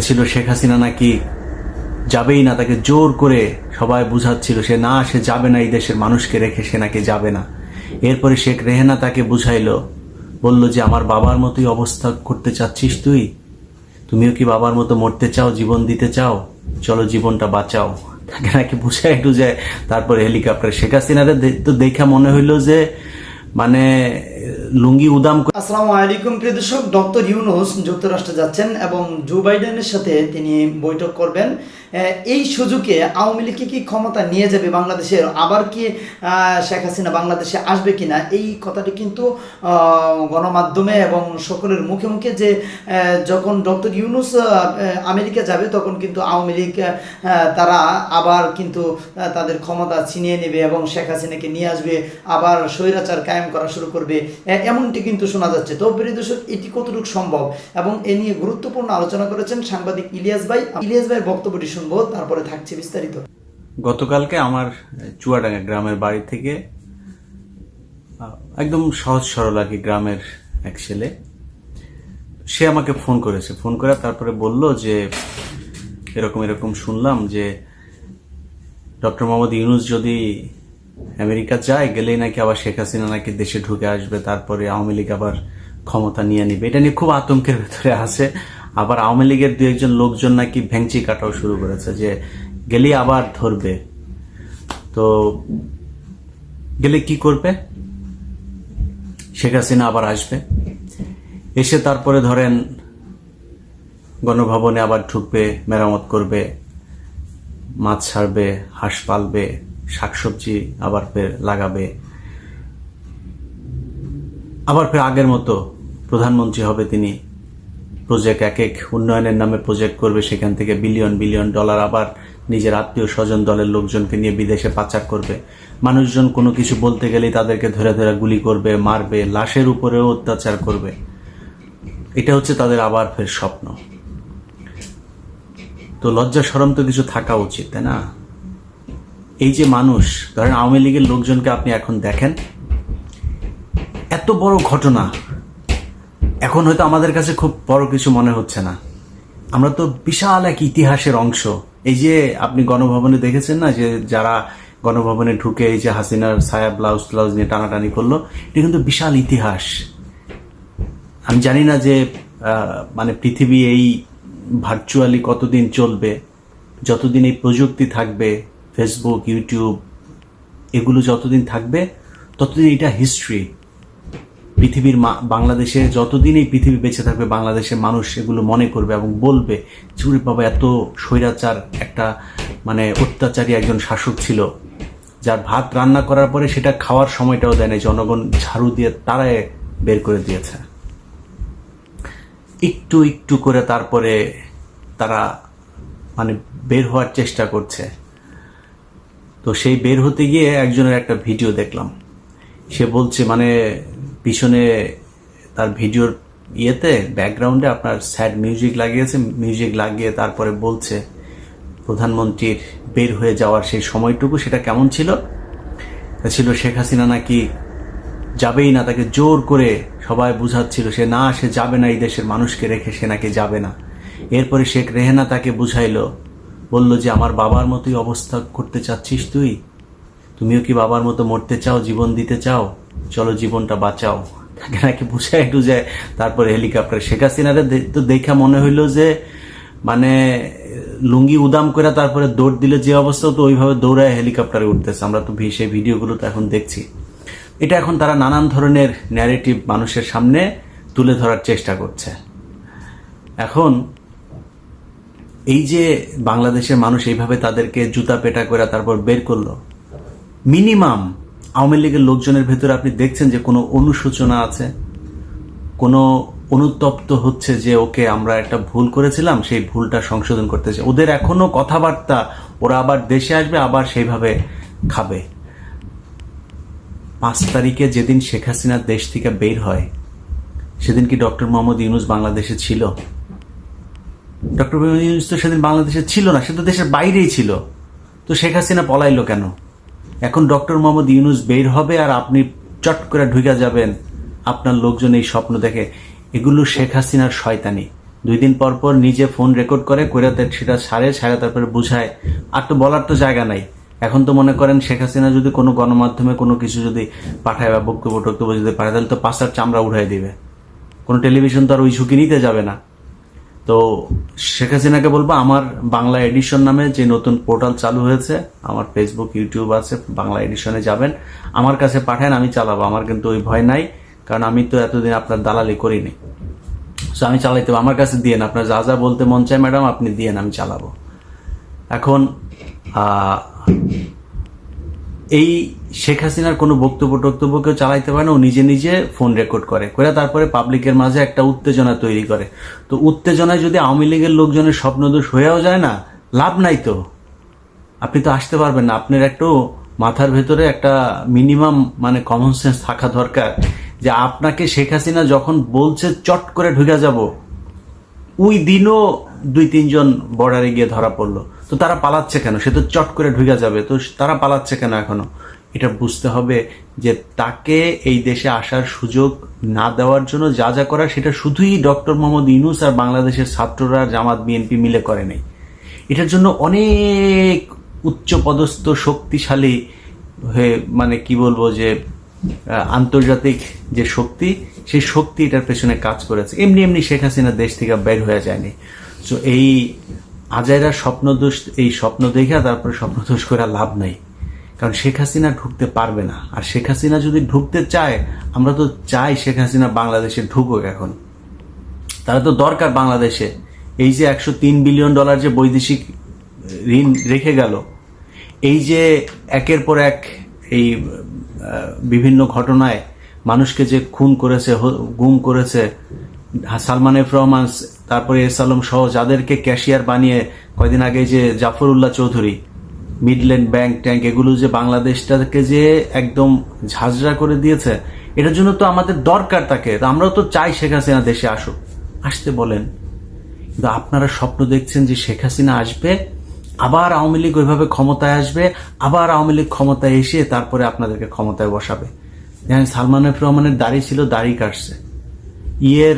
ছিল শেখ হাসিনা নাকি যাবেই না, তাকে জোর করে সবাই বুঝাচ্ছিল, সে না, সে যাবে না, এই দেশের মানুষকে রেখে সে নাকি যাবে না। এরপরে শেখ রেহেনা তাকে বুঝাইলো, বলল যে, আমার বাবার মতোই অবস্থা করতে চাচ্ছিস তুই? তুমিও কি বাবার মতো মরতে চাও, জীবন দিতে চাও? চলো জীবনটা বাঁচাও। তাকে নাকি বুঝাই টুজায় তারপর হেলিকপ্টার শেখ হাসিনারে তো দেখা মনে হইল যে মানে লুঙ্গি উদাম আসসালামু আলাইকুম, প্রিয় দর্শক। ডক্টর ইউনুস যুক্তরাষ্ট্রে যাচ্ছেন এবং জো বাইডেনের সাথে তিনি বৈঠক করবেন। এই সুযোগে আওয়ামী লীগকে কি ক্ষমতা নিয়ে যাবে বাংলাদেশের? আবার কি শেখ হাসিনা বাংলাদেশে আসবে কিনা? এই কথাটি কিন্তু গণমাধ্যমে এবং সকলের মুখে মুখে যে যখন ডক্টর ইউনুস আমেরিকা যাবে, তখন কিন্তু আওয়ামী লীগ তারা আবার কিন্তু তাদের ক্ষমতা ছিনিয়ে নেবে এবং শেখ হাসিনাকে নিয়ে আসবে। আবার স্বৈরাচার কায়েম করা শুরু করবে। এমনটি কিন্তু শোনা যাচ্ছে। তো প্রিয় দর্শক, এটি কতটুকু সম্ভব? এবং এ নিয়ে গুরুত্বপূর্ণ আলোচনা করেছেন সাংবাদিক ইলিয়াস ভাই। ইলিয়াস ভাইয়ের বক্তব্যটি শুনব, তারপরে থাকছে বিস্তারিত। গতকালকে আমার চুয়াডাঙ্গা গ্রামের বাড়ি থেকে একদম সহজ সরল আর কি গ্রামের এক ছেলে, সে আমাকে ফোন করেছে। ফোন করে তারপরে বলল যে, এরকম এরকম শুনলাম যে, ডক্টর মোহাম্মদ ইউনুস যদি আমেরিকা যায়, গেলেই নাকি আবার শেখ হাসিনা নাকি দেশে ঢুকে আসবে, তারপরে আওয়ামী লীগ আবার ক্ষমতা নিয়ে নিবে। এটা নিয়ে খুব আতঙ্কের ভেতরে আছে। আবার আওয়ামী লীগের দু একজন লোকজন নাকি ভেংচি কাটাও শুরু করেছে যে গেলেই আবার ধরবে। তো গেলে কি করবে? শেখ হাসিনা আবার আসবে। এসে তারপরে ধরেন গণভবনে আবার ঢুকবে, মেরামত করবে, মাছ ছাড়বে, হাঁস পালবে শাকসবজি আবার ফের লাগাবে। আবার ফের আগের মতো প্রধানমন্ত্রী হবে তিনি। প্রজেক্ট এক এক উন্নয়নের নামে প্রজেক্ট করবে, সেখান থেকে বিলিয়ন বিলিয়ন ডলার আবার নিজের আত্মীয় স্বজন দলের লোকজনকে নিয়ে বিদেশে পাচার করবে। মানুষজন কোনো কিছু বলতে গেলেই তাদেরকে ধরে ধরে গুলি করবে, মারবে, লাশের উপরেও অত্যাচার করবে। এটা হচ্ছে তাদের আবার ফের স্বপ্ন। তো লজ্জা সরম তো কিছু থাকা উচিত, তাই না? এই যে মানুষ, ধরেন আওয়ামী লীগের লোকজনকে আপনি এখন দেখেন, এত বড় ঘটনা। এখন হয়তো আমাদের কাছে খুব বড় কিছু মনে হচ্ছে না। আমরা তো বিশাল এক ইতিহাসের অংশ। এই যে আপনি গণভবনে দেখেছেন না যে যারা গণভবনে ঢুকে এই যে হাসিনার ছায়া ব্লাউজ ব্লাউজ নিয়ে টানাটানি করল, এটা কিন্তু বিশাল ইতিহাস। আমি জানি না যে মানে পৃথিবী এই ভার্চুয়ালি কতদিন চলবে, যতদিন এই প্রযুক্তি থাকবে ফেসবুক ইউটিউব এগুলো যতদিন থাকবে, ততদিন এটা হিস্ট্রি পৃথিবীর বাংলাদেশে যতদিন এই পৃথিবী বেঁচে থাকবে, বাংলাদেশের মানুষ এগুলো মনে করবে এবং বলবে, চুরি বাবা, এত স্বৈরাচার একটা মানে অত্যাচারী একজন শাসক ছিল, যার ভাত রান্না করার পরে সেটা খাওয়ার সময়টাও দেয় না জনগণ ঝাড়ু দিয়ে তারায় বের করে দিয়েছে। একটু একটু করে তারপরে তারা মানে বের হওয়ার চেষ্টা করছে। তো সেই বের হতে গিয়ে একজনের একটা ভিডিও দেখলাম। সে বলছে মানে পিছনে তার ভিডিওর ইয়েতে, ব্যাকগ্রাউন্ডে আপনার স্যাড মিউজিক লাগিয়েছে, মিউজিক লাগিয়ে তারপরে বলছে, প্রধানমন্ত্রীর বের হয়ে যাওয়ার সেই সময়টুকু সেটা কেমন ছিল? ছিল শেখ হাসিনা নাকি যাবেই না, তাকে জোর করে সবাই বুঝাচ্ছিল, সে না, সে যাবে না, এই দেশের মানুষকে রেখে সে নাকি যাবে না। এরপরে শেখ রেহেনা তাকে বুঝাইলো বলল যে, আমার বাবার মতোই অবস্থা করতে চাচ্ছিস তুই? তুমিও কি বাবার মতো মরতে চাও, জীবন দিতে চাও? চলো জীবনটা বাঁচাও। তাকে নাকি বুঝাই টুজায় তারপরে হেলিকপ্টার। শেখ হাসিনারে তো দেখা মনে হইল যে মানে লুঙ্গি উদাম করে তারপরে দৌড় দিলে যে অবস্থা, তো ওইভাবে দৌড়ায় হেলিকপ্টারে উঠতেছে। আমরা তো সেই ভিডিওগুলো তো এখন দেখছি। এটা এখন তারা নানান ধরনের ন্যারেটিভ মানুষের সামনে তুলে ধরার চেষ্টা করছে। এখন এই যে বাংলাদেশের মানুষ এইভাবে তাদেরকে জুতা পেটা করে তারপর বের করল, মিনিমাম আওয়ামী লীগের লোকজনের ভেতরে আপনি দেখছেন যে কোনো অনুশোচনা আছে? কোনো অনুতপ্ত হচ্ছে যে, ওকে, আমরা একটা ভুল করেছিলাম, সেই ভুলটা সংশোধন করতে চাই। ওদের এখনও কথাবার্তা, ওরা আবার দেশে আসবে, আবার সেইভাবে খাবে। পাঁচ তারিখে যেদিন শেখ হাসিনা দেশ থেকে বের হয়, সেদিন কি ডক্টর মোহাম্মদ ইউনুস বাংলাদেশে ছিল? ডক্টর ইউনুস তো সেদিন বাংলাদেশে ছিল না, সে তো দেশের বাইরেই ছিল। তো শেখ হাসিনা পলাইলো কেন? এখন ডক্টর মোহাম্মদ ইউনুস বের হবে আর আপনি চট করে ঢুকে যাবেন। আপনার লোকজন এই স্বপ্ন দেখে। এগুলো শেখ হাসিনার শয়তানি। দুই দিন পর পর নিজে ফোন রেকর্ড করে করে সেটা সারে সারে তারপরে বুঝায়। আর তো বলার তো জায়গা নাই। এখন তো মনে করেন শেখ হাসিনা যদি কোনো গণমাধ্যমে কোনো কিছু যদি পাঠায় বা বক্তব্য টক্তব্য যদি পাঠায়, তাহলে তো পাঁচটার চামড়া উঠাই দিবে। কোনো টেলিভিশন তো আর ওই ঝুঁকি নিতে যাবে না। তো শেখ হাসিনাকে বলব, আমার বাংলা এডিশন নামে যে নতুন পোর্টাল চালু হয়েছে, আমার ফেসবুক ইউটিউব আছে, বাংলা এডিশনে যাবেন। আমার কাছে পাঠান, আমি চালাবো। আমার কিন্তু ওই ভয় নাই, কারণ আমি তো এতদিন আপনার দালালি করিনি। সো আমি চালাইতে। আমার কাছে দিয়েন, আপনার যা যা বলতে মন চায় ম্যাডাম, আপনি দিয়েন, আমি চালাবো। এখন এই শেখ হাসিনার কোনো বক্তব্য টক্তব্য কেউ চালাইতে পারে না, ও নিজে নিজে ফোন রেকর্ড করে করে তারপরে পাবলিকের মাঝে একটা উত্তেজনা তৈরি করে। তো উত্তেজনায় যদি আওয়ামী লীগের লোকজনের স্বপ্নদোষ হয়েও যায় না, লাভ নাই তো। আপনি তো আসতে পারবেন না, আপনার একটু মাথার ভেতরে একটা মিনিমাম মানে কমন সেন্স থাকা দরকার যে আপনাকে শেখ হাসিনা যখন বলছে, চট করে ঢুকে যাব। ওই দিনও দুই তিনজন বর্ডারে গিয়ে ধরা পড়ল। তো তারা পালাচ্ছে কেন? সে তো চট করে ঢুকে যাবে। তো তারা পালাচ্ছে কেন এখনও? এটা বুঝতে হবে যে তাকে এই দেশে আসার সুযোগ না দেওয়ার জন্য যা যা করা, সেটা শুধুই ডক্টর মোহাম্মদ ইউনুস আর বাংলাদেশের ছাত্ররা, জামাত, বিএনপি মিলে করে নাই। এটার জন্য অনেক উচ্চপদস্থ, শক্তিশালী হয়ে মানে কি বলব যে আন্তর্জাতিক যে শক্তি, সেই শক্তি এটার পেছনে কাজ করেছে। এমনি এমনি শেখ হাসিনা দেশ থেকে বের হয়ে যায়নি। তো এই আজাইরা স্বপ্নদোষ এই স্বপ্ন দেখে তারপরে স্বপ্নদোষ করে লাভ নাই। কারণ শেখ হাসিনা ঢুকতে পারবে না। আর শেখ হাসিনা যদি ঢুকতে চায়, আমরা তো চাই শেখ হাসিনা বাংলাদেশে ঢুকুক এখন। তারা তো দরকার বাংলাদেশে। এই যে একশো তিন বিলিয়ন ডলার যে বৈদেশিক ঋণ রেখে গেল, এই যে একের পর এক এই বিভিন্ন ঘটনায় মানুষকে যে খুন করেছে গুম করেছে, সালমান এফ রহমান তারপরে এস আলম সহ যাদেরকে ক্যাশিয়ার বানিয়ে কয়দিন আগে যে Zafrullah Chowdhury, Midland bank tank এগুলো যে বাংলাদেশটাকে যে একদম ঝাঁঝরা করে দিয়েছে, এটার জন্য তো আমাদের দরকার তাকে। আমরাও তো চাই শেখ হাসিনা দেশে আসুক। আসতে বলেন। কিন্তু আপনারা স্বপ্ন দেখছেন যে শেখ হাসিনা আসবে, আবার আওয়ামী লীগ ওইভাবে ক্ষমতায় আসবে, আবার আওয়ামী লীগ ক্ষমতায় এসে তারপরে আপনাদেরকে ক্ষমতায় বসাবে। যেমন সালমান রহমানের দাড়ি ছিল, দাড়ি কাটছে। ইয়ের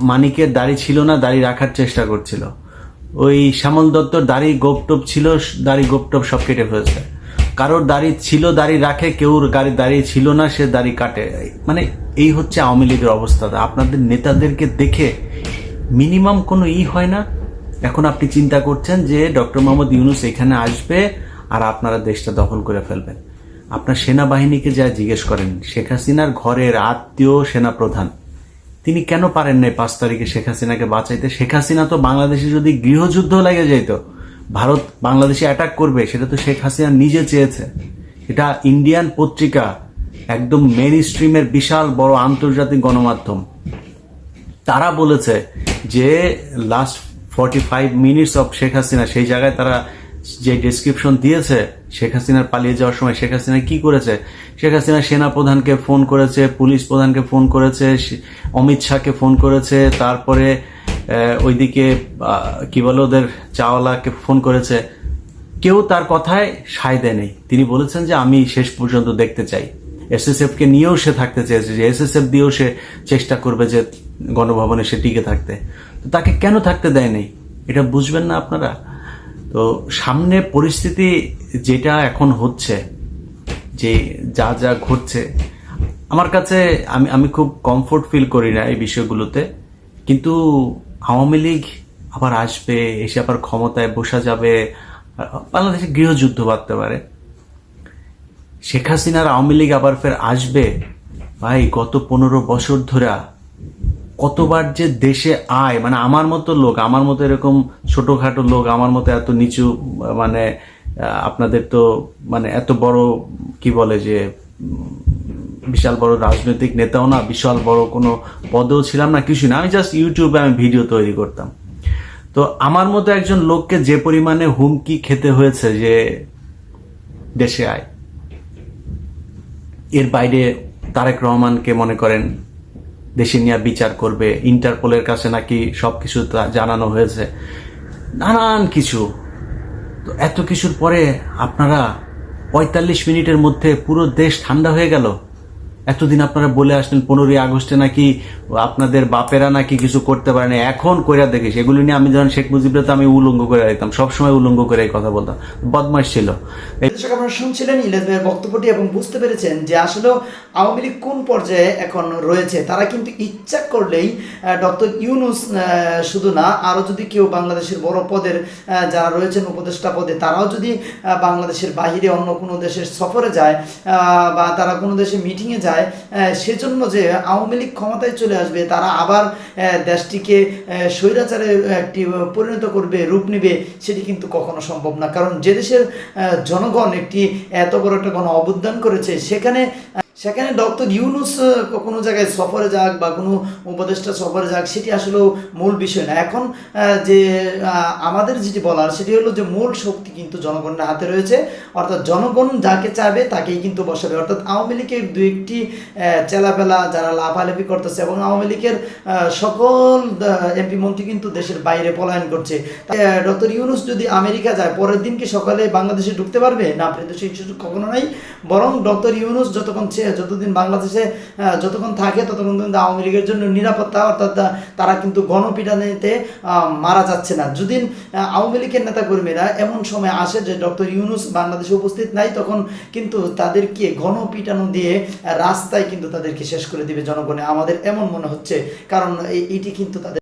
মানিকের দাড়ি ছিল না, দাড়ি রাখার চেষ্টা করছিল। ওই শ্যামল দত্তর দাড়ি গোপটোপ ছিল, দাড়ি গোপটোপ সব কেটে ফেলছে। কারোর দাড়ি ছিল, দাড়ি রাখে কেউ গাড়ি দাঁড়িয়ে ছিল না, সে দাড়ি কাটে। মানে এই হচ্ছে আওয়ামী লীগের অবস্থা। আপনাদের নেতাদেরকে দেখে মিনিমাম কোনো ই হয় না। এখন আপনি চিন্তা করছেন যে ডক্টর মোহাম্মদ ইউনুস এখানে আসবে আর আপনারা দেশটা দখল করে ফেলবেন। আপনার সেনাবাহিনীকে যা জিজ্ঞেস করেন, শেখ হাসিনার ঘরের আত্মীয় সেনাপ্রধান। তিনি কেন পারেন নাই পাঁচ তারিখে শেখ হাসিনাকে বাঁচাইতে? শেখ হাসিনা তো বাংলাদেশে যদি গৃহযুদ্ধ লেগে যেত ভারত বাংলাদেশে অ্যাটাক করবে, সেটা তো শেখ হাসিনা নিজে চেয়েছে। এটা ইন্ডিয়ান পত্রিকা, একদম মেন স্ট্রিমের বিশাল বড় আন্তর্জাতিক গণমাধ্যম। তারা বলেছে যে last forty five minutes of Sheikh Hasina, সেই জায়গায় তারা যে ডেসক্রিপশন দিয়েছে, শেখ হাসিনার পালিয়ে যাওয়ার সময় শেখ হাসিনা কি করেছে? শেখ হাসিনা সেনা প্রধানকে ফোন করেছে, পুলিশ প্রধানকে ফোন করেছে অমিত শাহকে ফোন করেছে, তারপরে ওইদিকে কি বলে ওদের চাওয়ালাকে ফোন করেছে। কেউ তার কথায় সায় দেয় নেই। তিনি বলেছেন যে, আমি শেষ পর্যন্ত দেখতে চাই। এসএসএফ কে নিয়েও সে থাকতে চেয়েছে যে, এসএসএফ দিয়েও সে চেষ্টা করবে যে গণভবনে সে টিকে থাকতে। তো তাকে কেন থাকতে দেয় নেই? এটা বুঝবেন না আপনারা? তো সামনে পরিস্থিতি যেটা এখন হচ্ছে, যে যা যা ঘটছে, আমার কাছে আমি আমি খুব কমফোর্ট ফিল করি না এই বিষয়গুলোতে। কিন্তু আওয়ামী লীগ আবার আসবে, এসে আবার ক্ষমতায় বসা যাবে, বাংলাদেশে গৃহযুদ্ধ বাঁধতে পারে। শেখ হাসিনার আওয়ামী লীগ আবার ফের আসবে, ভাই, গত পনেরো বছর ধরে কতবার যে দেশে আয় মানে আমার মতো লোক, আমার মতো এরকম ছোটখাটো লোক, আমার মতো এত নিচু মানে আপনাদের তো মানে এত বড়, কি বলে যে বিশাল বড় রাজনৈতিক নেতাও না, বিশাল বড় কোনো পদেও ছিলাম না কিছু না। আমি জাস্ট ইউটিউবে আমি ভিডিও তৈরি করতাম। তো আমার মতো একজন লোককে যে পরিমাণে হুমকি খেতে হয়েছে যে দেশে আয়, এর বাইরে তারেক রহমানকে মনে করেন দেশে নিয়ে বিচার করবে, ইন্টারপোলের কাছে নাকি সব কিছু জানানো হয়েছে, নানান কিছু। তো এত কিছুর পরে আপনারা পঁয়তাল্লিশ মিনিটের মধ্যে পুরো দেশ ঠান্ডা হয়ে গেল। এতদিন আপনারা বলে আসলেন, পনেরোই আগস্টে নাকি আপনাদের বাপেরা নাকি কিছু করতে পারে না এখন কইরা দেখিস, এগুলো নিয়ে আমি যখন শেখ মুজিবরা তো আমি উলঙ্গ করে রাখতাম, সবসময় উলঙ্গ করে কথা বলতাম। বদমাস ছিল। দর্শক, আপনারা শুনছিলেন বক্তব্যটি এবং বুঝতে পেরেছেন যে আসলে আওয়ামী লীগ কোন পর্যায়ে এখন রয়েছে। তারা কিন্তু ইচ্ছা করলেই ডক্টর ইউনুস শুধু না, আরও যদি কেউ বাংলাদেশের বড় পদের যারা রয়েছেন উপদেষ্টা পদে, তারাও যদি বাংলাদেশের বাইরে অন্য কোনো দেশের সফরে যায় বা তারা কোনো দেশে মিটিংয়ে যায় আহ, সেজন্য যে আওয়ামী লীগ ক্ষমতায় চলে আসবে তারা আবার দেশটিকে স্বৈরাচারে একটি পরিণত করবে রূপ নেবে সেটি কিন্তু কখনো সম্ভব না। কারণ যে দেশের জনগণ একটি এত বড় একটা গণ অবদান করেছে সেখানে সেখানে ডক্টর ইউনুস কোনো জায়গায় সফরে যাক বা কোনো উপদেষ্টা সফরে যাক, সেটি আসলেও মূল বিষয় না। এখন যে আমাদের যেটি বলার, সেটি হলো যে মূল শক্তি কিন্তু জনগণের হাতে রয়েছে। অর্থাৎ জনগণ যাকে চাবে তাকেই কিন্তু বসাবে। অর্থাৎ আওয়ামী লীগের দু একটি চেলাপেলা যারা লাফালাফি করতেছে এবং আওয়ামী লীগের সকল এমপি মন্ত্রী কিন্তু দেশের বাইরে পলায়ন করছে। ডক্টর ইউনুস যদি আমেরিকা যায়, পরের দিন কি সকালে বাংলাদেশে ঢুকতে পারবে? না আপনি তো সেই কখনো নাই। বরং ডক্টর ইউনুস যতক্ষণ যতদিন বাংলাদেশে যতক্ষণ থাকে, ততক্ষণ কিন্তু আওয়ামী লীগের জন্য নিরাপত্তা, অর্থাৎ তারা কিন্তু গণপিটানিতে মারা যাচ্ছে না। যদি আওয়ামী লীগের নেতাকর্মীরা এমন সময় আসে যে ডক্টর ইউনুস বাংলাদেশে উপস্থিত নাই, তখন কিন্তু তাদেরকে গণপিটানো দিয়ে রাস্তায় কিন্তু তাদেরকে শেষ করে দিবে জনগণে। আমাদের এমন মনে হচ্ছে, কারণ এই- এটি কিন্তু তাদের